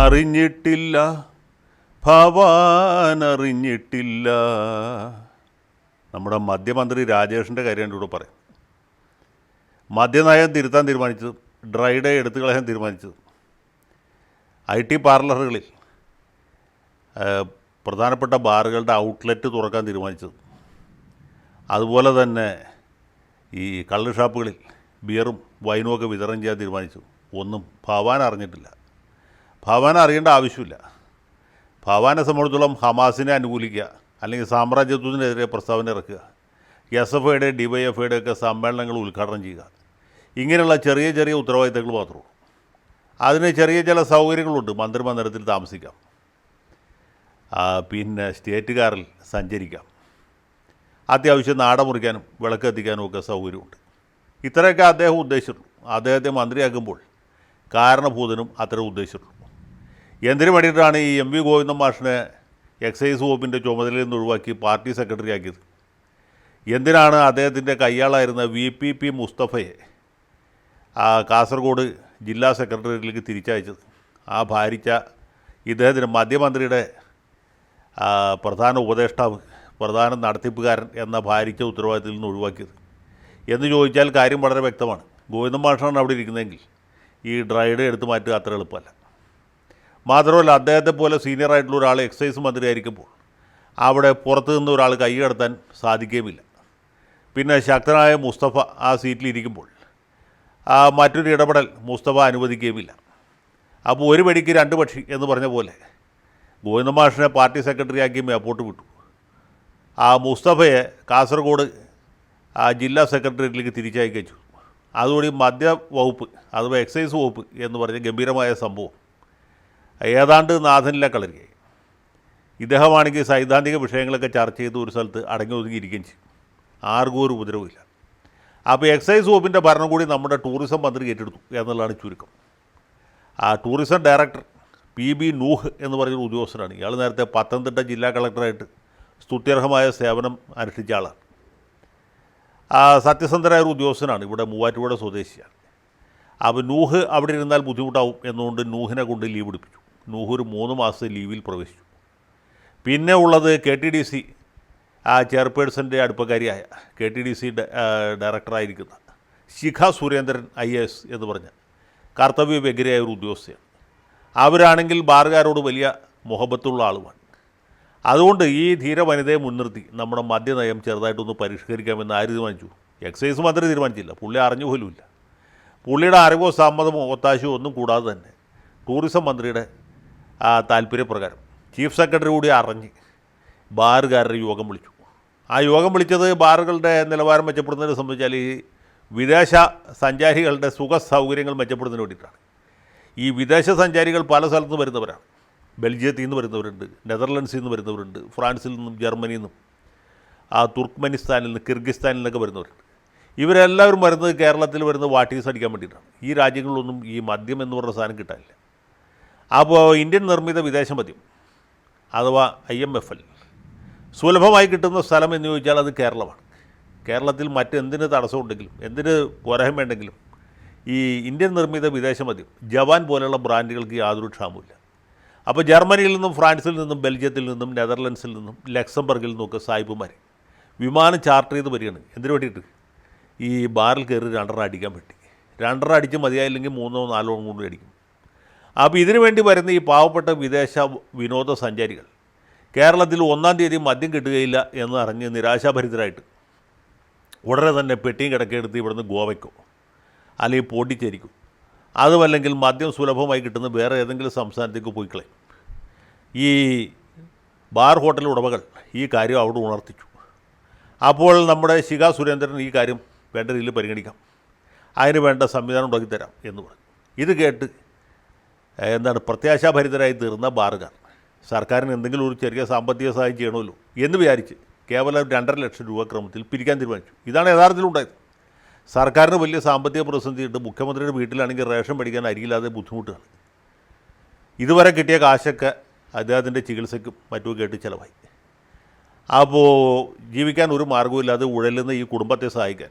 അറിഞ്ഞിട്ടില്ല. ഭവാൻ അറിഞ്ഞിട്ടില്ല നമ്മുടെ മദ്യമന്ത്രി രാജേഷിന്റെ കാര്യം കൂടെ പറയും. മദ്യനയം തിരുത്താൻ തീരുമാനിച്ചത് ഡ്രൈ ഡേ എടുത്തു കളയാൻ തീരുമാനിച്ചത് ഐ ടി പാർലറുകളിൽ പ്രധാനപ്പെട്ട ബാറുകളുടെ ഔട്ട്ലെറ്റ് തുറക്കാൻ തീരുമാനിച്ചത് അതുപോലെ തന്നെ ഈ കള്ള് ഷാപ്പുകളിൽ ബിയറും വൈനും ഒക്കെ വിതരണം ചെയ്യാൻ തീരുമാനിച്ചു. ഒന്നും ഭവാൻ അറിഞ്ഞിട്ടില്ല. ഭവാൻ അറിയേണ്ട ആവശ്യമില്ല. ഭവാനെ സംബന്ധിച്ചോളം ഹമാസിനെ അനുകൂലിക്കുക അല്ലെങ്കിൽ സാമ്രാജ്യത്വത്തിനെതിരെ പ്രസ്താവന ഇറക്കുക എസ് എഫ് ഐയുടെ ഡി വൈ എഫ് ഐയുടെ ഒക്കെ സമ്മേളനങ്ങൾ ഉദ്ഘാടനം ചെയ്യുക. ഇങ്ങനെയുള്ള ചെറിയ ചെറിയ ഉത്തരവാദിത്തങ്ങൾ മാത്രമേ അതിന് ചെറിയ ചില സൗകര്യങ്ങളുണ്ട് മന്ത്രിമന്ദിരത്തിൽ താമസിക്കാം. പിന്നെ സ്റ്റേറ്റ് കാറിൽ സഞ്ചരിക്കാം. അത്യാവശ്യം നാട മുറിക്കാനും വിളക്ക് എത്തിക്കാനും ഒക്കെ സൗകര്യമുണ്ട്. ഇത്രയൊക്കെ അദ്ദേഹം ഉദ്ദേശിച്ചിട്ടുള്ളൂ. അദ്ദേഹത്തെ മന്ത്രിയാക്കുമ്പോൾ കാരണഭൂതനും അത്ര ഉദ്ദേശിച്ചിട്ടുള്ളൂ. എന്തിനു വേണ്ടിയിട്ടാണ് ഈ എം വി ഗോവിന്ദൻ മാഷിനെ എക്സൈസ് വകുപ്പിന്റെ ചുമതലയിൽ നിന്ന് ഒഴിവാക്കി പാർട്ടി സെക്രട്ടറി ആക്കിയത്? എന്തിനാണ് അദ്ദേഹത്തിന്റെ കയ്യാളായിരുന്ന വി പി പി മുസ്തഫയെ കാസർഗോഡ് ജില്ലാ സെക്രട്ടറിയിലേക്ക് തിരിച്ചയച്ചത്? ആ ഭാരിച്ച ഇദ്ദേഹത്തിന് മധ്യമന്ത്രിയുടെ പ്രധാന ഉപദേഷ്ടാവ് പ്രധാന നടത്തിപ്പുകാരൻ എന്ന ഭാരിച്ച ഉത്തരവാദിത്തത്തിൽ നിന്ന് ഒഴിവാക്കിയത്. എന്ന് ചോദിച്ചാൽ കാര്യം വളരെ വ്യക്തമാണ്. ഗോവിന്ദൻ മാഷാണ് അവിടെ ഇരിക്കുന്നതെങ്കിൽ ഈ ഡ്രൈഡ് എടുത്തു മാറ്റുക അത്ര എളുപ്പമല്ല. മാത്രമല്ല അദ്ദേഹത്തെ പോലെ സീനിയർ ആയിട്ടുള്ള ഒരാൾ എക്സൈസ് മന്ത്രി ആയിരിക്കുമ്പോൾ അവിടെ പുറത്തു നിന്ന് ഒരാൾ കൈ കടത്താൻ സാധിക്കുകയുമില്ല പിന്നെ ശക്തനായ മുസ്തഫ ആ സീറ്റിലിരിക്കുമ്പോൾ മറ്റൊരു ഇടപെടൽ മുസ്തഫ അനുവദിക്കുകയുമില്ല അപ്പോൾ ഒരു വെടിക്ക് രണ്ട് പക്ഷി എന്ന് പറഞ്ഞ പോലെ ഗോവിന്ദമാഷിനെ പാർട്ടി സെക്രട്ടറി ആക്കി മേപ്പോട്ട് വിട്ടു. ആ മുസ്തഫയെ കാസർഗോഡ് ആ ജില്ലാ സെക്രട്ടേറിയറ്റിലേക്ക് തിരിച്ചയക്കച്ചു അതുകൂടി മദ്യ വകുപ്പ് അഥവാ എക്സൈസ് വകുപ്പ് എന്ന് പറഞ്ഞ ഗംഭീരമായ സംഭവം. ഏതാണ്ട് നാഥനിലെ കളരുക. ഇദ്ദേഹമാണെങ്കിൽ സൈദ്ധാന്തിക വിഷയങ്ങളൊക്കെ ചർച്ച ചെയ്ത് ഒരു സ്ഥലത്ത് അടങ്ങി ഒതുങ്ങിയിരിക്കുകയും ചെയ്യും. ആർക്കും ഒരു ഉപദ്രവമില്ല അപ്പോൾ എക്സൈസ് വകുപ്പിന്റെ ഭരണം കൂടി നമ്മുടെ ടൂറിസം മന്ത്രി ഏറ്റെടുത്തു എന്നുള്ളതാണ് ചുരുക്കം. ആ tourism director P B Nooh എന്ന് പറയുന്ന ഉദ്യോഗസ്ഥനാണ്. ഇയാൾ നേരത്തെ പത്തനംതിട്ട ജില്ലാ കളക്ടറായിട്ട് സ്തുത്യർഹമായ സേവനം അനുഷ്ഠിച്ച ആളാണ്. ആ സത്യസന്ധരായ ഒരു ഉദ്യോഗസ്ഥനാണ് ഇവിടെ മൂവാറ്റുപുഴ സ്വദേശിയാണ്. അപ്പോൾ നൂഹ് അവിടെ ഇരുന്നാൽ ബുദ്ധിമുട്ടാവും എന്നുകൊണ്ട് നൂഹിനെ കൊണ്ട് ലീവ് എടുപ്പിച്ചു നൂഹ് ഒരു മൂന്ന് മാസം ലീവിൽ പ്രവേശിച്ചു. പിന്നെ ഉള്ളത് കെ ടി ഡി സി ആ ചെയർപേഴ്സന്റെ അടുപ്പക്കാരിയായ K T D C ഡയറക്ടറായിരിക്കുന്ന Shikha Surendran I A S എന്ന് പറഞ്ഞ കർത്തവ്യ വ്യഗ്രയായ ഒരു ഉദ്യോഗസ്ഥയാണ്. അവരാണെങ്കിൽ ബാറുകാരോട് വലിയ മുഹബത്തുള്ള ആളുമാണ്. അതുകൊണ്ട് ഈ ധീര വനിതയെ മുൻനിർത്തി നമ്മുടെ മദ്യനയം ചെറുതായിട്ടൊന്ന് പരിഷ്കരിക്കാമെന്ന് ആര് തീരുമാനിച്ചു? എക്സൈസ് മന്ത്രി തീരുമാനിച്ചില്ല. പുള്ളി അറിഞ്ഞു പോലുമില്ല. പുള്ളിയുടെ അറിവോ സമ്മതമോ ഒത്താശയോ ഒന്നും കൂടാതെ തന്നെ ടൂറിസം മന്ത്രിയുടെ താല്പര്യപ്രകാരം. ചീഫ് സെക്രട്ടറി കൂടി അറിഞ്ഞ് ബാറുകാരുടെ യോഗം വിളിച്ചു. ആ യോഗം വിളിച്ചത് ബാറുകളുടെ നിലവാരം മെച്ചപ്പെടുന്നതിനെ സംബന്ധിച്ചാൽ ഈ വിദേശ സഞ്ചാരികളുടെ സുഖ സൗകര്യങ്ങൾ മെച്ചപ്പെടുന്നതിന് വേണ്ടിയിട്ടാണ്. ഈ വിദേശ സഞ്ചാരികൾ പല സ്ഥലത്ത് വരുന്നവരാണ്. ബെൽജിയത്തിൽ നിന്ന് വരുന്നവരുണ്ട് നെതർലൻഡ്സിൽ നിന്ന് വരുന്നവരുണ്ട് ഫ്രാൻസിൽ നിന്നും ജർമ്മനിയിൽ നിന്നും ആ തുർക്ക്മെനിസ്ഥാനിൽ നിന്ന് കിർഗിസ്ഥാനിൽ നിന്നൊക്കെ വരുന്നവരുണ്ട്. ഇവരെല്ലാവരും വരുന്നത് കേരളത്തിൽ വരുന്ന വാട്ടീസ് അടിക്കാൻ വേണ്ടിയിട്ടാണ്. ഈ രാജ്യങ്ങളിലൊന്നും ഈ മദ്യം എന്ന് പറഞ്ഞ സാധനം കിട്ടാനില്ല. അപ്പോൾ ഇന്ത്യൻ നിർമ്മിത വിദേശ മദ്യം അഥവാ ഐ എം എഫ് എൽ സുലഭമായി കിട്ടുന്ന സ്ഥലം എന്ന് ചോദിച്ചാൽ അത് കേരളമാണ്. കേരളത്തിൽ മറ്റെന്തിന് തടസ്സമുണ്ടെങ്കിലും എന്തിന് വേണ്ടെങ്കിലും ഈ ഇന്ത്യൻ നിർമ്മിത വിദേശ മദ്യം ജവാൻ പോലെയുള്ള ബ്രാൻഡുകൾക്ക് യാതൊരു ക്ഷാമമില്ല അപ്പോൾ ജർമ്മനിയിൽ നിന്നും ഫ്രാൻസിൽ നിന്നും ബെൽജിയത്തിൽ നിന്നും നെതർലൻഡ്സിൽ നിന്നും ലക്സംബർഗിൽ നിന്നൊക്കെ സായിപ്പുമാർ വിമാനം ചാർട്ടർ ചെയ്ത് വരികയാണ്. എന്തിനു വേണ്ടിയിട്ട്? ഈ ബാറിൽ കയറി രണ്ടെണ്ണം അടിക്കാൻ പറ്റി രണ്ടെണ്ണം അടിച്ച് മതിയായില്ലെങ്കിൽ മൂന്നോ നാലോ കൂടി അടിക്കും. അപ്പോൾ ഇതിനു വേണ്ടി വരുന്ന ഈ പാവപ്പെട്ട വിദേശ വിനോദസഞ്ചാരികൾ കേരളത്തിൽ ഒന്നാം തീയതി മദ്യം കിട്ടുകയില്ല എന്ന് അറിഞ്ഞ് നിരാശാഭരിതരായിട്ട് ഉടനെ തന്നെ പെട്ടിയും കിടക്കെടുത്ത് ഇവിടുന്ന് ഗോവയ്ക്കോ അല്ലെങ്കിൽ പോണ്ടിച്ചേരിക്കോ. അതുമല്ലെങ്കിൽ മദ്യം സുലഭമായി കിട്ടുന്ന വേറെ ഏതെങ്കിലും സംസ്ഥാനത്തേക്ക് പോയി കളയും. ഈ ബാർ ഹോട്ടൽ ഉടമകൾ ഈ കാര്യം അവിടെ ഉണർത്തിച്ചു. അപ്പോൾ നമ്മുടെ ശിഖ സുരേന്ദ്രൻ ഈ കാര്യം വേണ്ട രീതിയിൽ പരിഗണിക്കാം. അതിന് വേണ്ട സംവിധാനം ഉണ്ടാക്കി തരാം എന്ന് പറഞ്ഞു. ഇത് കേട്ട് എന്താണ് പ്രത്യാശാഭരിതരായി തീർന്ന ബാറുകാർ സർക്കാരിന് എന്തെങ്കിലും ഒരു ചെറിയ സാമ്പത്തിക സഹായം ചെയ്യണമല്ലോ എന്ന് വിചാരിച്ച് കേവലം രണ്ടര ലക്ഷം രൂപ ക്രമത്തിൽ പിരിക്കാൻ തീരുമാനിച്ചു. ഇതാണ് യഥാർത്ഥത്തിലുണ്ടായത്. സർക്കാരിന് വലിയ സാമ്പത്തിക പ്രതിസന്ധിയുണ്ട് മുഖ്യമന്ത്രിയുടെ വീട്ടിലാണെങ്കിൽ റേഷൻ പഠിക്കാൻ അരിയില്ലാതെ ബുദ്ധിമുട്ടാണ്. ഇതുവരെ കിട്ടിയ കാശൊക്കെ അദ്ദേഹത്തിന്റെ ചികിത്സയ്ക്കും മറ്റുമൊക്കെ കേട്ട് ചിലവായി. അപ്പോൾ ജീവിക്കാൻ ഒരു മാർഗവുമില്ലാതെ ഉഴലുന്ന ഈ കുടുംബത്തെ സഹായിക്കാൻ.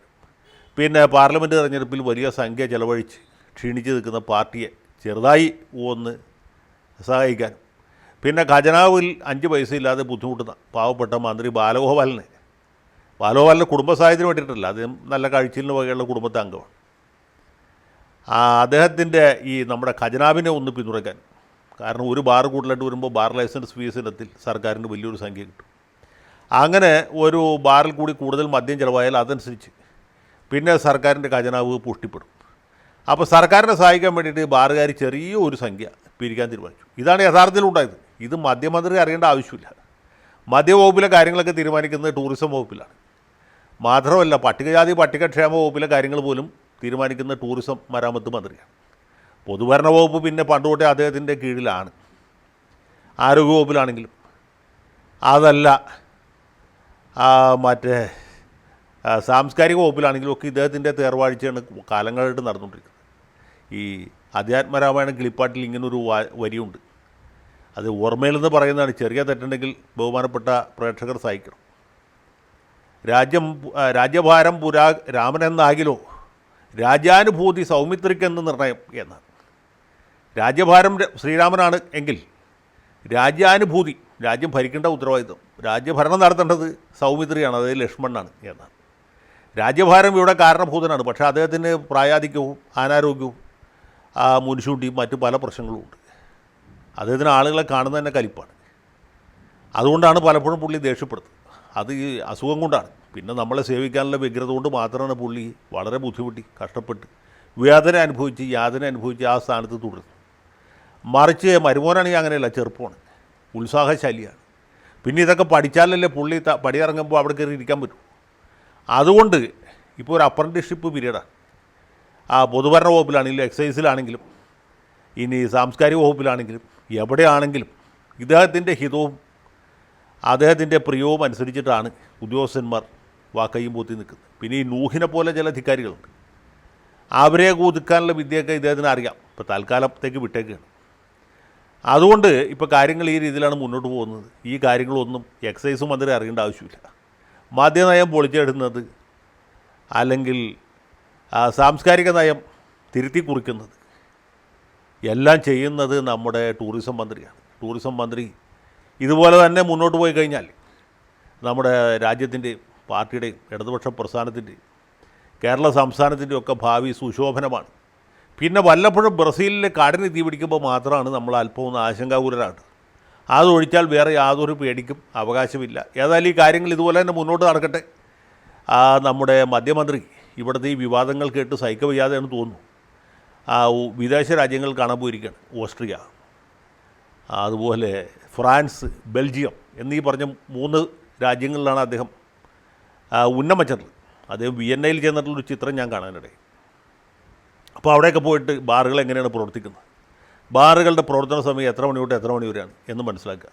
പിന്നെ പാർലമെന്റ് തെരഞ്ഞെടുപ്പിൽ വലിയ സംഖ്യ ചിലവഴിച്ച് ക്ഷീണിച്ച് നിൽക്കുന്ന പാർട്ടിയെ ചെറുതായി ഒന്ന് സഹായിക്കാൻ. പിന്നെ ഖജനാവിൽ അഞ്ച് പൈസ ഇല്ലാതെ ബുദ്ധിമുട്ടുന്ന പാവപ്പെട്ട മന്ത്രി ബാലഗോപാലിനെ. ബാലഗോപാലിന്റെ കുടുംബ സാഹചര്യം വേണ്ടിയിട്ടല്ല അദ്ദേഹം നല്ല കാഴ്ചയിലിന് വകയുള്ള കുടുംബത്തെ അംഗമാണ്. അദ്ദേഹത്തിന്റെ ഈ നമ്മുടെ ഖജനാവിനെ ഒന്ന് പിന്തുണയ്ക്കാൻ. കാരണം ഒരു ബാർ കൂടുതലായിട്ട് വരുമ്പോൾ ബാർ ലൈസൻസ് ഫീസ് ഇനത്തിൽ സർക്കാരിന് വലിയൊരു സംഖ്യ കിട്ടും. അങ്ങനെ ഒരു ബാറിൽ കൂടി കൂടുതൽ മദ്യം ചിലവായാൽ അതനുസരിച്ച് പിന്നെ സർക്കാരിന്റെ ഖജനാവ് പുഷ്ടിപ്പെടും അപ്പോൾ സർക്കാരിനെ സഹായിക്കാൻ വേണ്ടിയിട്ട് ബാറുകാർ ചെറിയ ഒരു സംഖ്യ പിരിക്കാൻ തീരുമാനിച്ചു. ഇതാണ് യഥാർത്ഥത്തിൽ ഉണ്ടായത് ഇത് മദ്യമന്ത്രി അറിയേണ്ട ആവശ്യമില്ല. മദ്യവകുപ്പിലെ കാര്യങ്ങളൊക്കെ തീരുമാനിക്കുന്നത് ടൂറിസം വകുപ്പിലാണ്. മാത്രമല്ല പട്ടികജാതി പട്ടികക്ഷേമ വകുപ്പിലെ കാര്യങ്ങൾ പോലും തീരുമാനിക്കുന്ന ടൂറിസം മരാമത്ത് മന്ത്രിയാണ്. പൊതുഭരണ വകുപ്പ് പിന്നെ പണ്ടുകൊട്ടേ അദ്ദേഹത്തിന്റെ കീഴിലാണ്. ആരോഗ്യ വകുപ്പിലാണെങ്കിലും. അതല്ല മറ്റേ സാംസ്കാരിക വകുപ്പിലാണെങ്കിലും ഒക്കെ ഇദ്ദേഹത്തിന്റെ തേർവാഴ്ചയാണ് കാലങ്ങളായിട്ട് നടന്നുകൊണ്ടിരിക്കുന്നത്. ഈ അധ്യാത്മരാമായണ കിളിപ്പാട്ടിൽ ഇങ്ങനൊരു വരിയുണ്ട്. അത് ഓർമ്മയിലെന്ന് പറയുന്നതാണ്. ചെറിയ തെറ്റുണ്ടെങ്കിൽ ബഹുമാനപ്പെട്ട പ്രേക്ഷകർ സഹിക്കണം. രാജ്യം രാജ്യഭാരം പുരാ രാമനെന്നാകിലോ രാജാനുഭൂതി സൗമിത്രിക്കെന്ന് നിർണയം എന്നാണ്. രാജ്യഭാരം ശ്രീരാമനാണ് എങ്കിൽ രാജ്യാനുഭൂതി രാജ്യം ഭരിക്കേണ്ട ഉത്തരവാദിത്വം. രാജ്യഭരണം നടത്തേണ്ടത് സൗമിത്രിയാണ് അതായത് ലക്ഷ്മണനാണ് എന്നാണ്. രാജ്യഭാരം ഇവിടെ കാരണഭൂതനാണ്. പക്ഷേ അദ്ദേഹത്തിന് പ്രായാധിക്യവും അനാരോഗ്യവും ആ, മുൻശൂട്ടിയും മറ്റു പല പ്രശ്നങ്ങളും ഉണ്ട്. അദ്ദേഹത്തിന് ആളുകളെ കാണുന്നത് തന്നെ കലിപ്പാണ്. അതുകൊണ്ടാണ് പലപ്പോഴും പുള്ളി ദേഷ്യപ്പെടുന്നത്. അത് ഈ അസുഖം കൊണ്ടാണ്. പിന്നെ നമ്മളെ സേവിക്കാനുള്ള വ്യഗ്രത കൊണ്ട് മാത്രമാണ് പുള്ളി വളരെ ബുദ്ധിമുട്ടി കഷ്ടപ്പെട്ട് വേദന അനുഭവിച്ച് യാതന അനുഭവിച്ച് ആ സ്ഥാനത്ത് തുടരുന്നു മറിച്ച് മരുമോനാണെങ്കിൽ അങ്ങനെയല്ല ചെറുപ്പമാണ്. ഉത്സാഹശാലിയാണ്. പിന്നെ ഇതൊക്കെ പഠിച്ചാലല്ലേ പുള്ളി പടിയിറങ്ങുമ്പോൾ അവിടെ കയറി ഇരിക്കാൻ പറ്റൂ. അതുകൊണ്ട് ഇപ്പോൾ ഒരു അപ്രന്റിഷിപ്പ് പീരീഡാണ് ആ പൊതുഭരണ വകുപ്പിലാണെങ്കിലും എക്സൈസിലാണെങ്കിലും ഇനി സാംസ്കാരിക വകുപ്പിലാണെങ്കിലും എവിടെയാണെങ്കിലും ഇദ്ദേഹത്തിന്റെ ഹിതവും അദ്ദേഹത്തിന്റെ പ്രിയവും അനുസരിച്ചിട്ടാണ് ഉദ്യോഗസ്ഥന്മാർ വാക്കയും പൂത്തി നിൽക്കുന്നത്. പിന്നെ ഈ നൂഹിനെ പോലെ ചില ധിക്കാരികളുണ്ട്. അവരെ ഒതുക്കാനുള്ള വിദ്യയൊക്കെ ഇദ്ദേഹത്തിന് അറിയാം. ഇപ്പോൾ തൽക്കാലത്തേക്ക് വിട്ടേക്കാണ്. അതുകൊണ്ട് ഇപ്പോൾ കാര്യങ്ങൾ ഈ രീതിയിലാണ് മുന്നോട്ട് പോകുന്നത്. ഈ കാര്യങ്ങളൊന്നും എക്സൈസ് മന്ത്രി അറിയേണ്ട ആവശ്യമില്ല. മദ്യനയം പൊളിച്ചെടുക്കുന്നത് അല്ലെങ്കിൽ സാംസ്കാരിക നയം തിരുത്തി കുറിക്കുന്നത്. എല്ലാം ചെയ്യുന്നത് നമ്മുടെ ടൂറിസം മന്ത്രിയാണ്. ടൂറിസം മന്ത്രി ഇതുപോലെ തന്നെ മുന്നോട്ട് പോയി കഴിഞ്ഞാൽ നമ്മുടെ രാജ്യത്തിന്റെയും പാർട്ടിയുടെയും ഇടതുപക്ഷ പ്രസ്ഥാനത്തിന്റെയും കേരള സംസ്ഥാനത്തിന്റെയും ഒക്കെ ഭാവി സുശോഭനമാണ്. പിന്നെ വല്ലപ്പോഴും ബ്രസീലിലെ കാടിന് തീ പിടിക്കുമ്പോൾ മാത്രമാണ് നമ്മൾ അല്പം ഒന്ന് ആശങ്കാകുലരാണ്. അതൊഴിച്ചാൽ വേറെ യാതൊരു പേടിക്കും അവകാശമില്ല. ഏതായാലും ഈ കാര്യങ്ങൾ ഇതുപോലെ തന്നെ മുന്നോട്ട് നടക്കട്ടെ. നമ്മുടെ മധ്യമന്ത്രി ഇവിടുത്തെ ഈ വിവാദങ്ങൾ കേട്ട് സഹിക്ക വയ്യാതെയാണ് തോന്നുന്നു. ആ, വിദേശ രാജ്യങ്ങൾ കാണാൻ പോയിരിക്കുകയാണ് ഓസ്ട്രിയ. അതുപോലെ ഫ്രാൻസ് ബെൽജിയം എന്നീ പറഞ്ഞ മൂന്ന് രാജ്യങ്ങളിലാണ് അദ്ദേഹം ഉന്നം വച്ചിട്ടുള്ളത് അദ്ദേഹം വിയന്നയിൽ ചെന്നിട്ടുള്ളൊരു ചിത്രം ഞാൻ കാണാനിടയിൽ അപ്പോൾ അവിടെയൊക്കെ പോയിട്ട് ബാറുകൾ എങ്ങനെയാണ് പ്രവർത്തിക്കുന്നത്? ബാറുകളുടെ പ്രവർത്തന സമയം എത്ര മണി തൊട്ട് എത്ര മണി വരെയാണ് എന്ന് മനസ്സിലാക്കുക.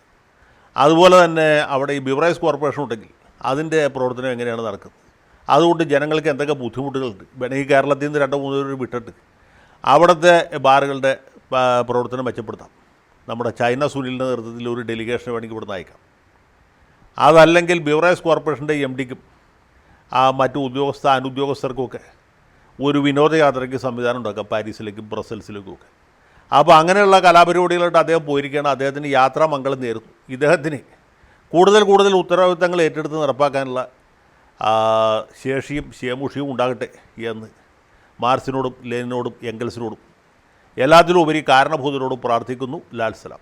അതുപോലെ തന്നെ അവിടെ ഈ ബിവറേജ് കോർപ്പറേഷൻ ഉണ്ടെങ്കിൽ അതിന്റെ പ്രവർത്തനം എങ്ങനെയാണ് നടക്കുന്നത്? അതുകൊണ്ട് ജനങ്ങൾക്ക് എന്തൊക്കെ ബുദ്ധിമുട്ടുകളുണ്ട്? വേണമെങ്കിൽ കേരളത്തിൽ നിന്ന് രണ്ടോ മൂന്നോ പേര് വിട്ടിട്ട് അവിടുത്തെ ബാറുകളുടെ പ്രവർത്തനം മെച്ചപ്പെടുത്താം. നമ്മുടെ ചൈന സുനിലിന്റെ നേതൃത്വത്തിൽ ഒരു ഡെലിഗേഷൻ വേണമെങ്കിൽ ഇവിടുന്ന് അയക്കാം. അതല്ലെങ്കിൽ ബിവറേജ് കോർപ്പറേഷന്റെ എം ഡിക്കും ആ മറ്റു ഉദ്യോഗസ്ഥ അനുദ്യോഗസ്ഥർക്കുമൊക്കെ ഒരു വിനോദയാത്രയ്ക്ക് സംവിധാനം ഉണ്ടാക്കാം പാരീസിലേക്കും ബ്രസൽസിലേക്കും ഒക്കെ. അപ്പോൾ അങ്ങനെയുള്ള കലാപരിപാടികളായിട്ട് അദ്ദേഹം പോയിരിക്കുകയാണ്. അദ്ദേഹത്തിന് യാത്രാ മംഗളം നേരുന്നു. ഇദ്ദേഹത്തിന് കൂടുതൽ കൂടുതൽ ഉത്തരവാദിത്തങ്ങൾ ഏറ്റെടുത്ത് നടപ്പാക്കാനുള്ള ശേഷിയും ശേമുഷിയും ഉണ്ടാകട്ടെ എന്ന് മാർസിനോടും ലെനിനോടും എംഗൽസിനോടും എല്ലാത്തിലും ഉപരി കാരണഭൂതരോടും പ്രാർത്ഥിക്കുന്നു. ലാൽ സലാം.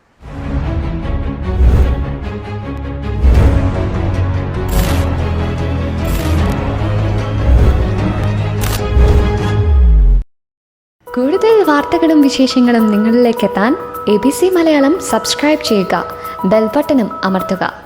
കൂടുതൽ വാർത്തകളും വിശേഷങ്ങളും നിങ്ങളിലേക്ക് എത്താൻ A B C Malayalam subscribe ചെയ്യുക. ബെൽബട്ടനും അമർത്തുക.